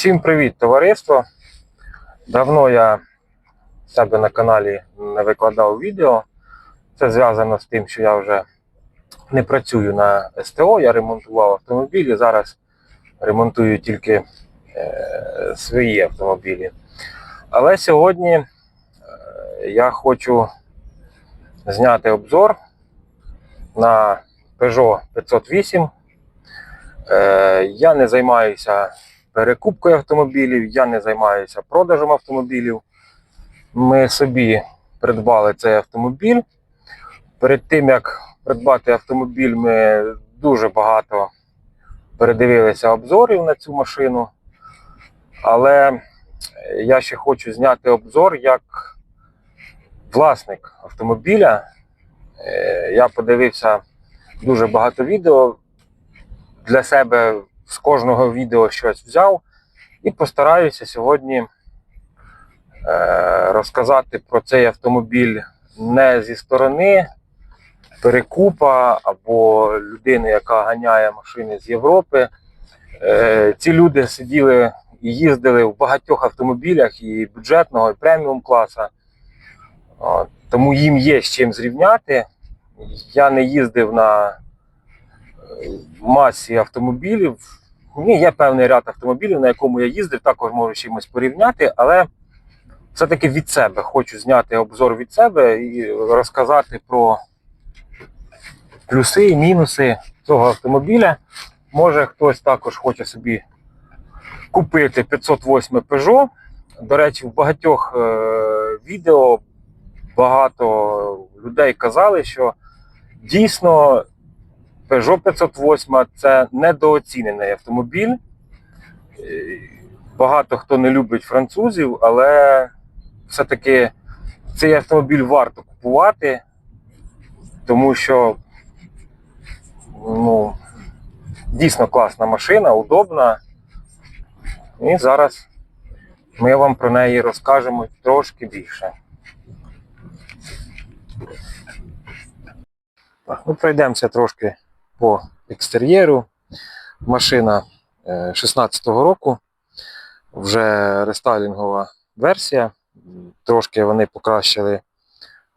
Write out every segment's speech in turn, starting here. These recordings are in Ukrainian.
Всім привіт, товариство! Давно я себе на каналі не викладав відео. Це зв'язано з тим, що я вже не працюю на СТО, я ремонтував автомобілі. Зараз ремонтую тільки е, свої автомобілі. Але сьогодні е, я хочу зняти обзор на Peugeot 508. Е, я не займаюся перекупкою автомобілів, я не займаюся продажем автомобілів. Ми собі придбали цей автомобіль. Перед тим як придбати автомобіль, ми дуже багато передивилися обзорів на цю машину. Але я ще хочу зняти обзор як власник автомобіля. Е, Я подивився дуже багато відео. Для себе з кожного відео щось взяв і постараюся сьогодні е, розказати про цей автомобіль не зі сторони перекупа або людини, яка ганяє машини з Європи. Е, ці люди сиділи і їздили в багатьох автомобілях і бюджетного, і преміум класа. Тому їм є з чим зрівняти. Я не їздив на е, масі автомобілів. Ні, є певний ряд автомобілів, на якому я їздив, також можу чимось порівняти, але все-таки від себе хочу зняти обзор від себе і розказати про плюси і мінуси цього автомобіля. Може хтось також хоче собі купити 508 Peugeot. До речі, в багатьох е, відео багато людей казали, що дійсно Peugeot 508 це недооцінений автомобіль. Е, Багато хто не любить французів, але все-таки цей автомобіль варто купувати, тому що ну, дійсно класна машина, удобна. І зараз ми вам про неї розкажемо трошки більше. Ну, пройдемося трошки по екстер'єру. Машина 16-го року, вже рестайлінгова версія. Трошки вони покращили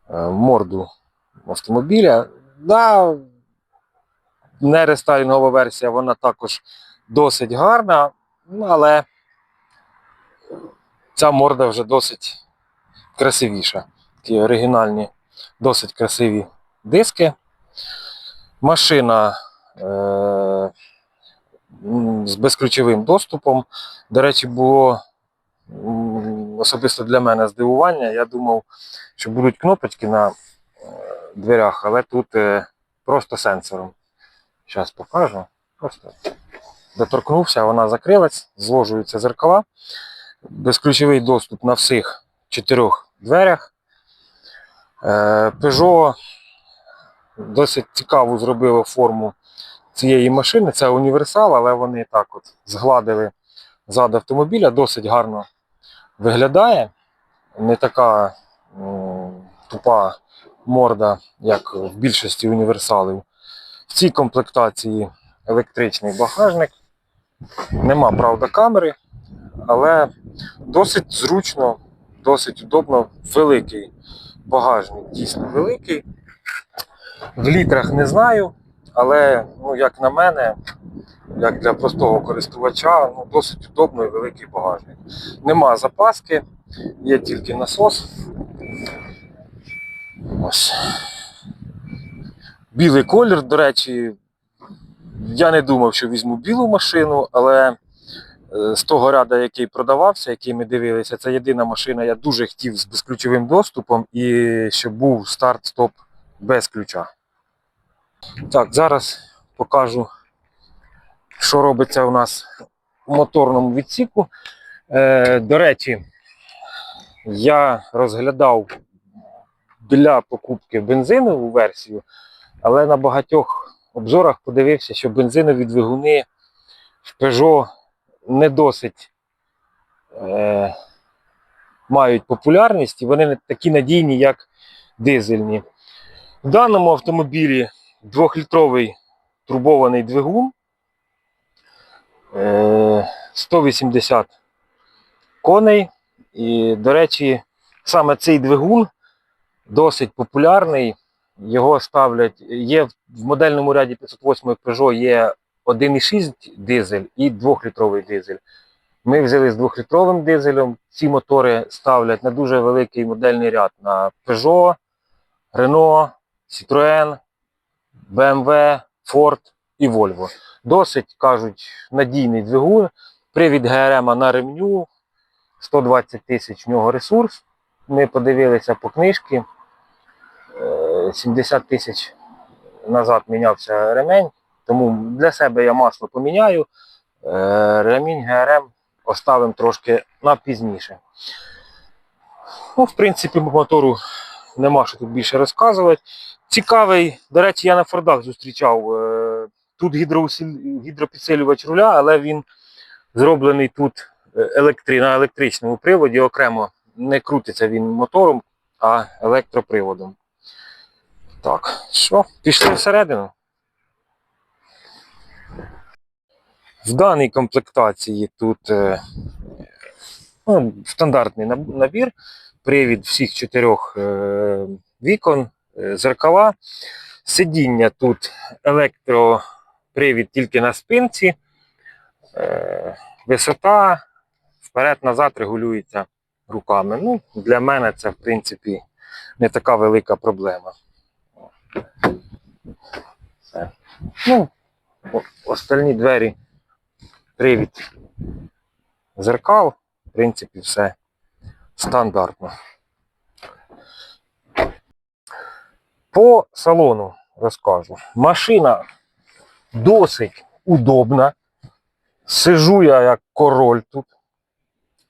е, морду автомобіля. Да, не рестайлінгова версія, вона також досить гарна, але ця морда вже досить красивіша. Такі оригінальні, досить красиві диски. Машина е, з безключовим доступом. До речі, було особисто для мене здивування. Я думав, що будуть кнопочки на е, дверях, але тут е, просто сенсором. Зараз покажу. Просто доторкнувся, вона закрилась, зложуються зеркала. Безключовий доступ на всіх чотирьох дверях. Peugeot досить цікаву зробили форму цієї машини. Це універсал, але вони так от згладили зад автомобіля, досить гарно виглядає. Не така тупа морда, як в більшості універсалів. В цій комплектації електричний багажник. Нема, правда, камери, але досить зручно, досить удобно, великий багажник, дійсно великий. В літрах не знаю, але ну, як на мене, як для простого користувача, ну, досить удобно і великий багажник. Нема запаски, є тільки насос. Ось. Білий колір, до речі, я не думав, що візьму білу машину, але е, з того ряду, який продавався, який ми дивилися, це єдина машина, я дуже хотів з безключовим доступом і щоб був старт-стоп без ключа. Так, зараз покажу, що робиться у нас в моторному відсіку. Е, до речі, я розглядав для покупки бензинову версію, але на багатьох обзорах подивився, що бензинові двигуни в Peugeot не досить е, мають популярність і вони не такі надійні, як дизельні. В даному автомобілі двохлітровий турбований двигун. Е, 180 коней. І, до речі, саме цей двигун досить популярний. Його ставлять. Є в модельному ряді 508 Peugeot є 1,6 дизель і 2-літровий дизель. Ми взяли з 2-літровим дизелем. Ці мотори ставлять на дуже великий модельний ряд на Peugeot, Renault, Citroën, BMW, Ford і Volvo. Досить, кажуть, надійний двигун. Привід ГРМ на ремню, 120 тисяч в нього ресурс. Ми подивилися по книжці. Е, 70 тисяч назад мінявся ремень, тому для себе я масло поміняю. Е, Ремінь ГРМ оставимо трошки на пізніше. Ну, в принципі, мотору нема що тут більше розказувати. Цікавий, до речі, я на Фордах зустрічав. е, Тут гідропідсилювач руля, але він зроблений тут е, електри... на електричному приводі окремо. Не крутиться він мотором, а електроприводом. Так, що, пішли всередину. В даній комплектації тут е, ну, стандартний набір, привід всіх чотирьох е, вікон, е, зеркала. Сидіння тут електропривід тільки на спинці, е, висота вперед-назад регулюється руками. Ну, для мене це, в принципі, не така велика проблема. Все. Ну, остальні двері, привід зеркал, в принципі, все стандартно. По салону розкажу. Машина досить удобна. Сижу я як король тут.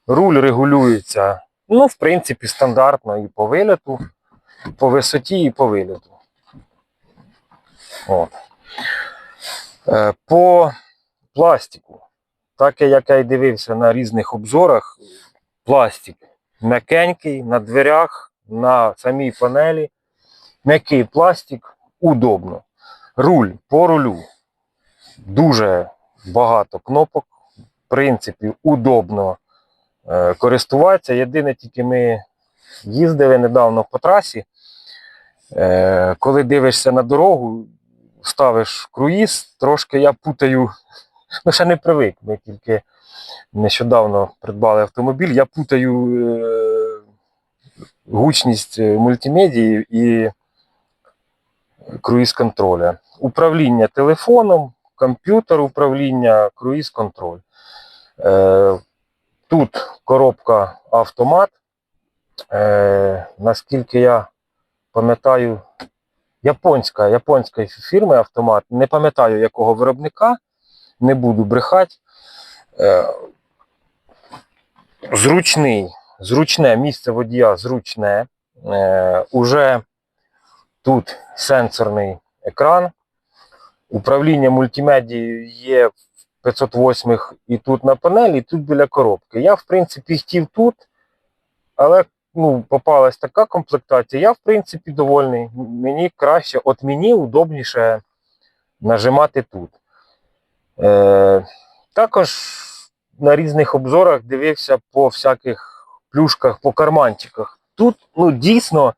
Руль регулюється, ну, в принципі, стандартно і по виліту, по висоті, і по виліту. От. Е, По пластику, так як я й дивився на різних обзорах, пластик м'якенький на дверях, на самій панелі. М'який пластик, удобно. Руль по рулю. Дуже багато кнопок. В принципі, удобно е, користуватися. Єдине, тільки ми їздили недавно по трасі. Е, коли дивишся на дорогу, ставиш круїз, трошки я путаю, ну ще не привик, ми тільки нещодавно придбали автомобіль, я путаю е, гучність е, мультимедії і круїз контроля. Управління телефоном, комп'ютер управління, круїз контроль. Е, тут коробка автомат. Е, наскільки я пам'ятаю, японська, японська фірми автомат. Не пам'ятаю якого виробника, не буду брехати. Е, зручний, зручне місце водія зручне. Е, уже тут сенсорний екран. Управління мультимедією є в 508 і тут на панелі, і тут біля коробки. Я, в принципі, хотів тут, але ну, попалась така комплектація. Я, в принципі, довольний. Мені краще, от мені удобніше нажимати тут. Е, також на різних обзорах дивився по всяких плюшках, по карманчиках. Тут ну, дійсно,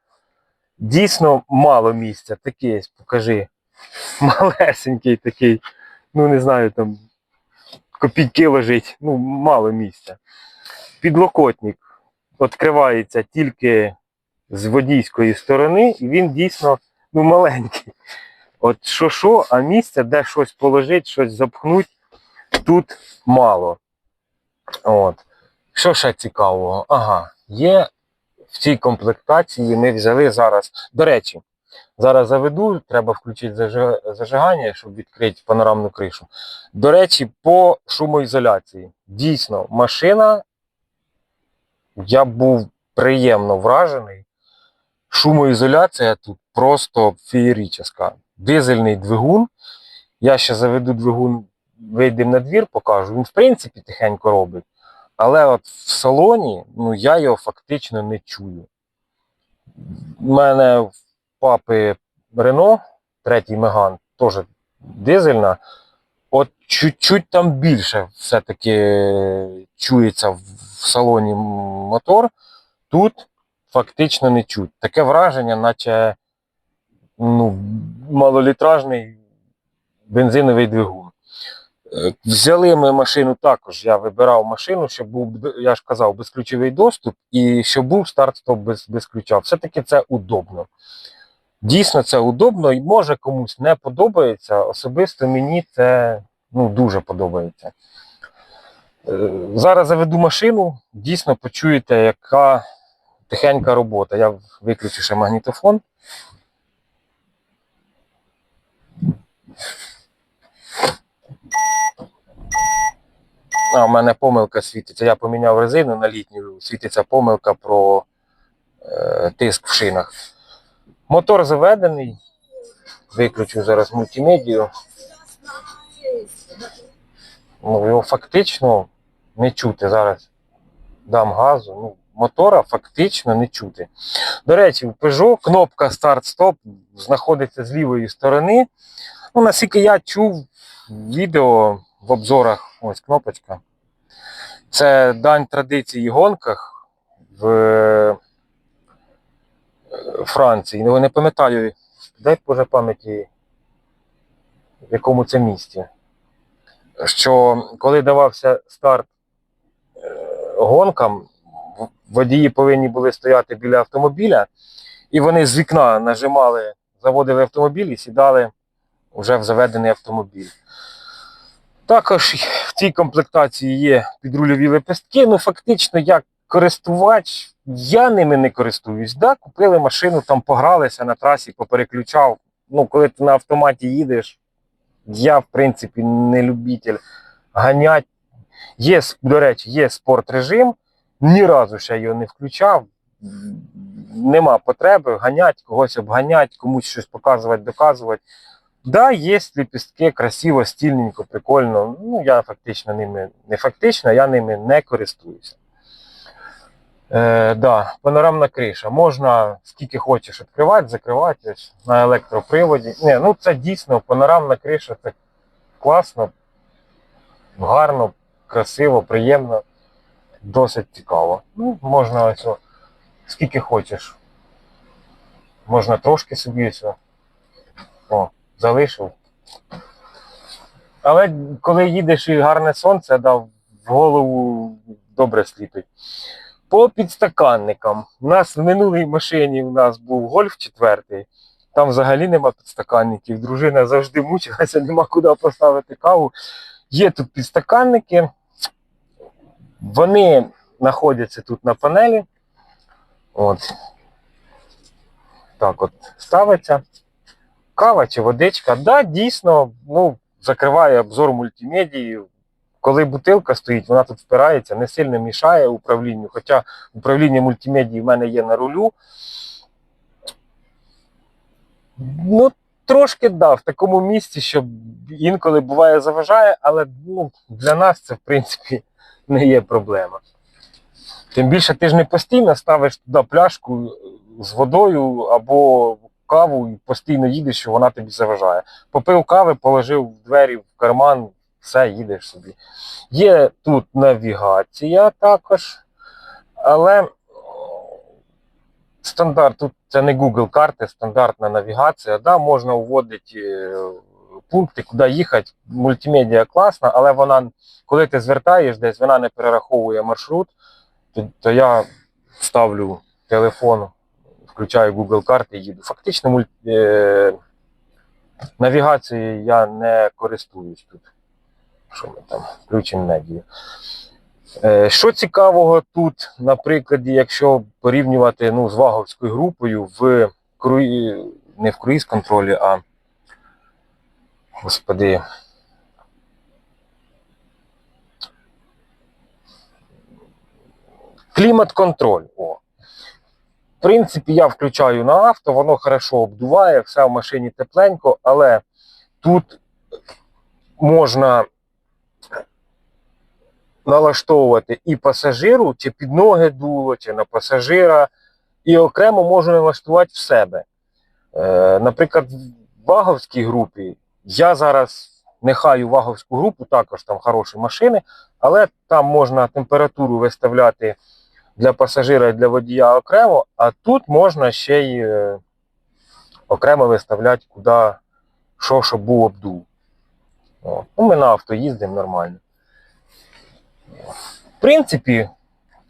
дійсно мало місця. Такий, покажи. Малесенький такий. Ну, не знаю, там копійки лежить, ну, мало місця. Підлокотник відкривається тільки з водійської сторони, і він дійсно ну, маленький. От що що, а місця, де щось положити, щось запхнути, тут мало. От. Що ще цікавого? Ага, є в цій комплектації ми взяли зараз. До речі, зараз заведу, треба включити зажигання, щоб відкрити панорамну кришу. До речі, по шумоізоляції. Дійсно, машина, я був приємно вражений. Шумоізоляція тут просто феєрічна. Дизельний двигун. Я ще заведу двигун, вийдемо на двір, покажу. Він в принципі тихенько робить. Але от в салоні ну, я його фактично не чую. У мене в папи Рено, третій Меган, теж дизельна. От чуть-чуть там більше все-таки чується в салоні мотор. Тут фактично не чуть. Таке враження, наче ну, малолітражний бензиновий двигун. Е, Взяли ми машину також. Я вибирав машину, щоб був, я ж казав, безключовий доступ і щоб був старт-стоп без, без ключа. Все-таки це удобно. Дійсно, це удобно і може комусь не подобається. Особисто мені це ну, дуже подобається. Е, Зараз заведу машину, дійсно почуєте, яка тихенька робота. Я виключу ще магнітофон. А, у мене помилка світиться. Я поміняв резину на літню, світиться помилка про е, тиск в шинах. Мотор заведений. Виключу зараз мультимедію. Ну, його фактично не чути зараз. Дам газу. Ну, мотора фактично не чути. До речі, в Peugeot кнопка старт-стоп знаходиться з лівої сторони. Ну, наскільки я чув відео в обзорах, ось кнопочка. Це дань традиції гонках в е, Франції. Ну, не пам'ятаю, дай Боже пам'яті, в якому це місті. Що коли давався старт е, гонкам, водії повинні були стояти біля автомобіля, і вони з вікна нажимали, заводили автомобіль і сідали вже в заведений автомобіль. Також в цій комплектації є підрульові лепестки. Ну, фактично, як користувач, я ними не користуюсь. Да, купили машину, там погралися на трасі, попереключав. Ну, коли ти на автоматі їдеш, я, в принципі, не любитель ганять. Є, до речі, є спорт режим. Ні разу ще його не включав. Нема потреби ганять, когось обганять, комусь щось показувати, доказувати. Да, є ліпістки, красиво, стільненько, прикольно. Ну, я фактично ними, не фактично, я ними не користуюся. Е, да, панорамна криша. Можна скільки хочеш відкривати, закривати на електроприводі. Не, ну це дійсно панорамна криша, це класно, гарно, красиво, приємно, досить цікаво. Ну, можна ось скільки хочеш. Можна трошки собі ось. о. Залишив. Але коли їдеш і гарне сонце, да, в голову добре сліпить. По підстаканникам. У нас в минулій машині у нас був гольф четвертий. Там взагалі нема підстаканників. Дружина завжди мучилася, нема куди поставити каву. Є тут підстаканники. Вони знаходяться тут на панелі. От. Так от ставиться кава чи водичка. Да, дійсно, ну, закриває обзор мультимедії. Коли бутилка стоїть, вона тут впирається, не сильно мішає управлінню. Хоча управління мультимедії в мене є на рулю. Ну, трошки да, в такому місці, що інколи буває заважає, але ну, для нас це, в принципі, не є проблема. Тим більше ти ж не постійно ставиш туди пляшку з водою або каву і постійно їдеш, що вона тобі заважає. Попив кави, положив двері в карман, все, їдеш собі. Є тут навігація також, але стандарт, тут це не Google карти, стандартна навігація. Да, можна вводити е, пункти, куди їхати. Мультимедіа класна, але вона, коли ти звертаєш десь, вона не перераховує маршрут, то, то я ставлю телефон, включаю Google карти і їду. Фактично мульт, е, навігацією я не користуюсь тут. Що ми там включимо медію. Е, Що цікавого тут, на прикладі, якщо порівнювати ну, з ваговською групою в круї... не в круїз контролі, а господи. Клімат-контроль. О. Принципі, я включаю на авто, воно хорошо обдуває, все в машині тепленько, але тут можна налаштовувати і пасажиру, чи під ноги дуло, чи на пасажира, і окремо можна налаштувати в себе. Е, наприклад, в ваговській групі я зараз нехай у ваговську групу, також там хороші машини, але там можна температуру виставляти для пасажира і для водія окремо, а тут можна ще й е, окремо виставляти, куди що, щоб був обдув. Ну, ми на авто їздимо нормально. В принципі,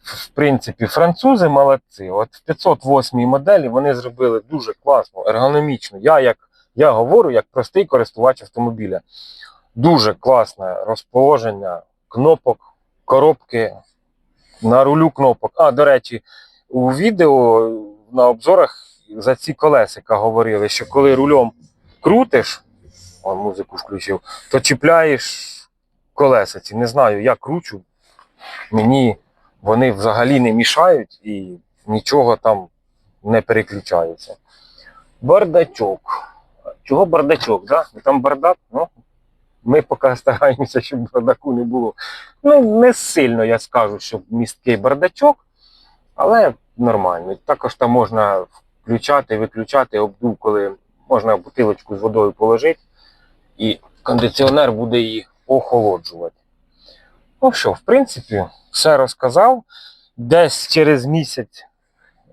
в принципі, французи молодці. От в 508 моделі вони зробили дуже класно, ергономічно. Я, як, я говорю як простий користувач автомобіля. Дуже класне розположення кнопок, коробки, на рулю кнопок. А, до речі, у відео на обзорах за ці колесика говорили, що коли рулем крутиш, о, музику включив, то чіпляєш колеса ці. Не знаю, я кручу, мені вони взагалі не мішають і нічого там не переключається. Бардачок. Чого бардачок? Да? Там бардак, ну, ми поки стараємося, щоб бардаку не було. Ну, не сильно я скажу, що місткий бардачок, але нормально. Також там можна включати, виключати обдув, коли можна бутилочку з водою положити, і кондиціонер буде її охолоджувати. Ну що, в принципі, все розказав. Десь через місяць,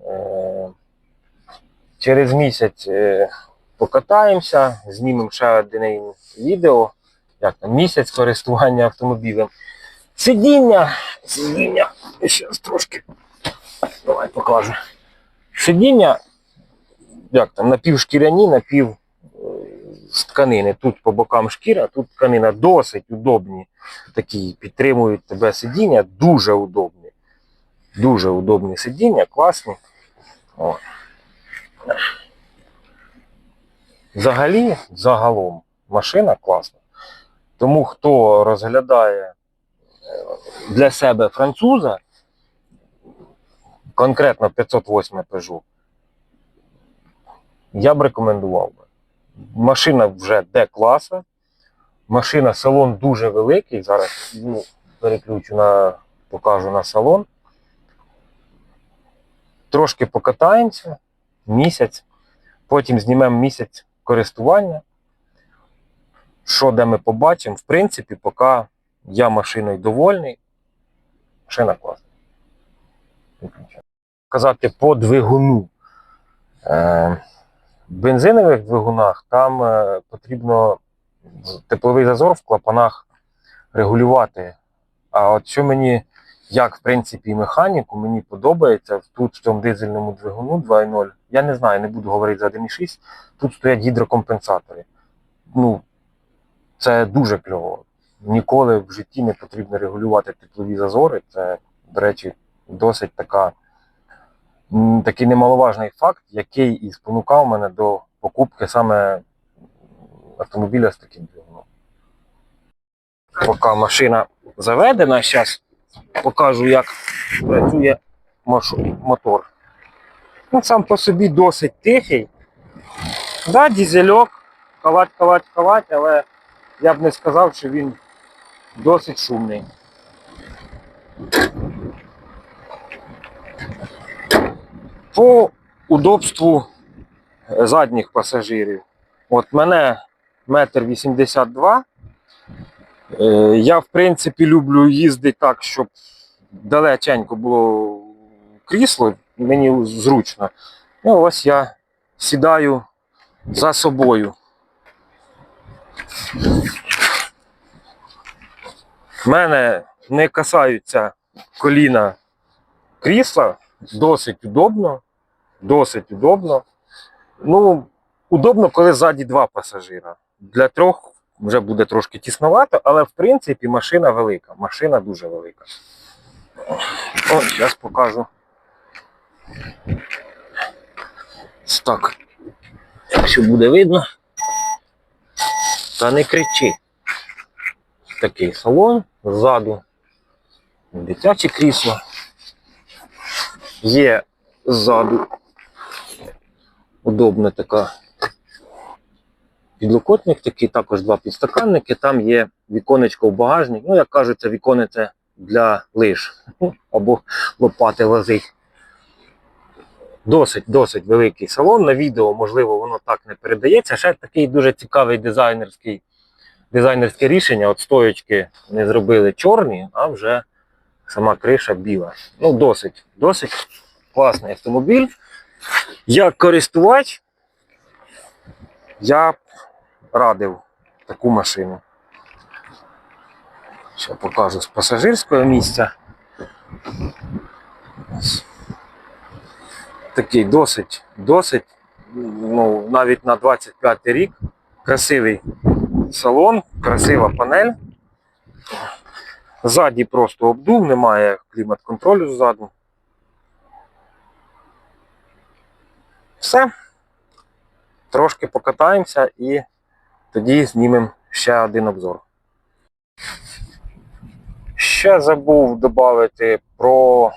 е- через місяць е- покатаємося, знімемо ще одне відео, як там, місяць користування автомобілем. Сидіння, сидіння, зараз трошки. Давай покажу. Сидіння, як там, напівшкіряні, напів е, з тканини. Тут по бокам шкіра, тут тканина досить удобні. Такі підтримують тебе сидіння, дуже удобні. Дуже удобні сидіння, класні. О. Взагалі, загалом, машина класна. Тому хто розглядає е, для себе француза, конкретно 508 Peugeot, я б рекомендував би. Машина вже Д-класа, машина салон дуже великий. Зараз ну, переключу на покажу на салон. Трошки покатаємося місяць, потім знімемо місяць користування. Що де ми побачимо, в принципі, поки я машиною довольний, машина класна. Казати по двигуну. Е, в бензинових двигунах там е, потрібно тепловий зазор в клапанах регулювати. А от що мені, як в принципі механіку, мені подобається тут в цьому дизельному двигуну 2.0, я не знаю, не буду говорити за 1.6, тут стоять гідрокомпенсатори. Ну, це дуже кльово. Ніколи в житті не потрібно регулювати теплові зазори. Це, до речі, досить така, такий немаловажний факт, який і спонукав мене до покупки саме автомобіля з таким двигуном. Поки машина заведена, зараз покажу, як працює мотор. Ну, сам по собі досить тихий. Да, дізельок, кавать, кавать, кавать, але я б не сказав, що він досить шумний. По удобству е, задніх пасажирів. От мене метр вісімдесят два. Е, Я, в принципі, люблю їздити так, щоб далеченько було крісло, мені зручно. Ну, ось я сідаю за собою. Мене не касаються коліна крісла, досить удобно. Досить удобно. Ну, удобно, коли ззаді два пасажира. Для трьох вже буде трошки тісновато, але в принципі машина велика. Машина дуже велика. О, зараз покажу. Так. Якщо буде видно. Та не кричи такий салон ззаду. Дитяче крісло. Є ззаду удобна така підлокотник, такий також два підстаканники. Там є віконечко в багажник. Ну, як кажуть, це віконце для лиж або лопати лозить. Досить, досить великий салон. На відео, можливо, воно так не передається. Ще такий дуже цікавий дизайнерський дизайнерське рішення. От стоєчки не зробили чорні, а вже сама криша біла. Ну, досить, досить класний автомобіль. Як користувач, я б радив таку машину. Ще покажу з пасажирського місця. Такий досить, досить, ну, навіть на 25 рік. Красивий салон, красива панель. Ззаді просто обдув, немає клімат-контролю ззаду. Все. Трошки покатаємося і тоді знімемо ще один обзор. Ще забув додати про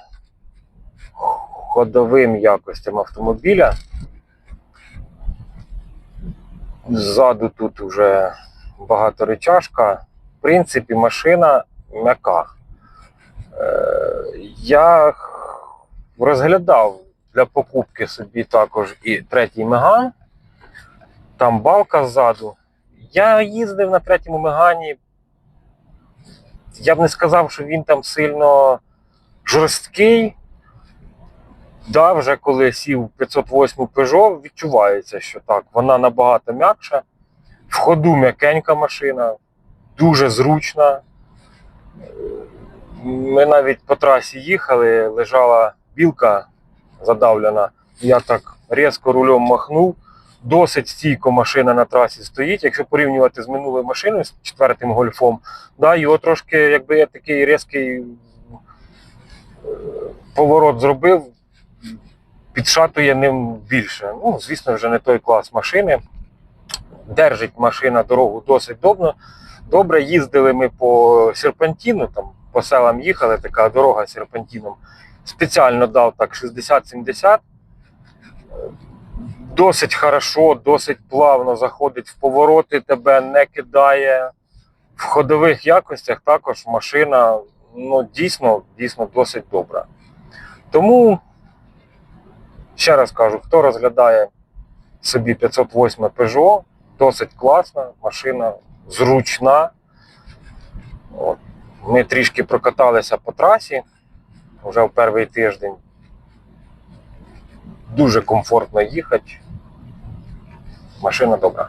ходовим якостям автомобіля. Ззаду тут вже багаторечашка. В принципі, машина м'яка. Е, Я розглядав для покупки собі також і третій меган. Там балка ззаду. Я їздив на третьому мегані. Я б не сказав, що він там сильно жорсткий. Да, вже коли сів в 508 Peugeot, відчувається, що так, вона набагато м'якша. В ходу м'якенька машина, дуже зручна. Ми навіть по трасі їхали, лежала білка задавлена. Я так різко рулем махнув. Досить стійко машина на трасі стоїть. Якщо порівнювати з минулою машиною, з четвертим гольфом, да, його трошки, якби я такий різкий е, поворот зробив, підшатує ним більше. Ну, звісно, вже не той клас машини. Держить машина дорогу досить добре. Добре, їздили ми по серпантіну, там по селам їхали, така дорога серпантіном. Спеціально дав так 60-70. Досить хорошо, досить плавно заходить в повороти, тебе не кидає. В ходових якостях також машина ну, дійсно, дійсно досить добра. Тому, ще раз кажу, хто розглядає собі 508 Peugeot, досить класна машина, зручна. От. Ми трішки прокаталися по трасі вже в перший тиждень. Дуже комфортно їхати. Машина добра.